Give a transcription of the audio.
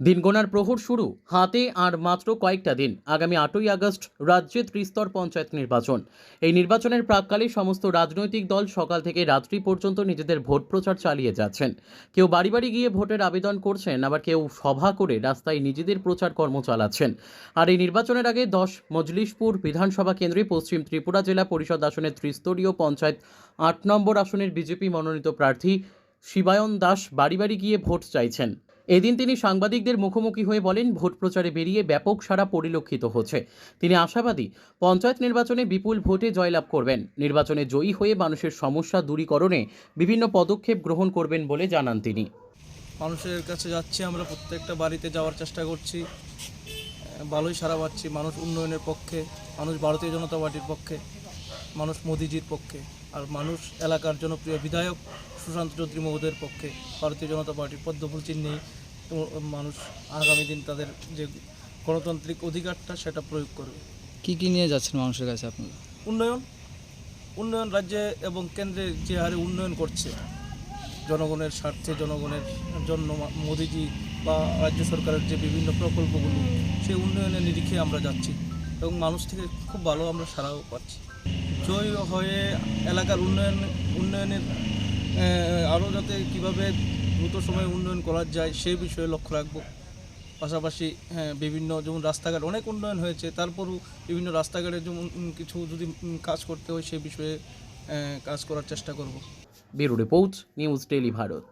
দিন গোনার প্রহর শুরু হাতে আর মাত্র কয়েকটা দিন। আগামী আটই আগস্ট রাজ্যে ত্রিস্তর পঞ্চায়েত নির্বাচন। এই নির্বাচনের প্রাককালে সমস্ত রাজনৈতিক দল সকাল থেকে রাত্রি পর্যন্ত নিজেদের ভোট প্রচার চালিয়ে যাচ্ছেন। কেউ বাড়ি বাড়ি গিয়ে ভোটের আবেদন করছেন, আবার কেউ সভা করে রাস্তায় নিজেদের প্রচার কর্ম চালাচ্ছেন। আর এই নির্বাচনের আগে দশ মজলিশপুর বিধানসভা কেন্দ্রে পশ্চিম ত্রিপুরা জেলা পরিষদ আসনের ত্রিস্তরীয় পঞ্চায়েত আট নম্বর আসনের বিজেপি মনোনীত প্রার্থী শিবায়ন দাস বাড়ি বাড়ি গিয়ে ভোট চাইছেন। এদিন তিনি সাংবাদিকদের মুখোমুখি হয়ে বলেন, ভোট প্রচারে বেরিয়ে ব্যাপক সারা পরিলক্ষিত হচ্ছে। তিনি আশাবাদী, পঞ্চায়েত নির্বাচনে বিপুল ভোটে জয়লাভ করবেন। নির্বাচনে জয়ী হয়ে মানুষের সমস্যা দূরীকরণে বিভিন্ন পদক্ষেপ গ্রহণ করবেন বলে জানান তিনি। মানুষের কাছে যাচ্ছি, আমরা প্রত্যেকটা বাড়িতে যাওয়ার চেষ্টা করছি। ভালোই সারা পাচ্ছি। মানুষ উন্নয়নের পক্ষে, মানুষ ভারতীয় জনতা পার্টির পক্ষে, মানুষ মোদিজির পক্ষে। আর মানুষ এলাকার জনপ্রিয় বিধায়ক সুশান্ত চৌধুরী মহোদয়ের পক্ষে ভারতীয় জনতা পার্টির পদ্মফুল চিহ্নেই তো মানুষ আগামী দিন তাদের যে গণতান্ত্রিক অধিকারটা সেটা প্রয়োগ করবে। কি কি নিয়ে যাচ্ছেন মানুষের কাছে আপনারা? উন্নয়ন উন্নয়ন রাজ্যে এবং কেন্দ্রে যে হারে উন্নয়ন করছে জনগণের স্বার্থে জনগণের জন্য মোদিজি বা রাজ্য সরকারের যে বিভিন্ন প্রকল্পগুলো সেই উন্নয়নের নিরিখে আমরা যাচ্ছি এবং মানুষ থেকে খুব ভালো আমরা সারাও পাচ্ছি। জয় হয়ে এলাকার উন্নয়ন, উন্নয়নের আরও যাতে কীভাবে দ্রুত সময়ে উন্নয়ন করা যায় সেই বিষয়ে লক্ষ্য রাখব। পাশাপাশি হ্যাঁ বিভিন্ন যেমন রাস্তাঘাট অনেক উন্নয়ন হয়েছে, তারপরও বিভিন্ন রাস্তাঘাটে যেমন কিছু যদি কাজ করতে হয় সেই বিষয়ে কাজ করার চেষ্টা করব। Bureau report, news tele Bharat.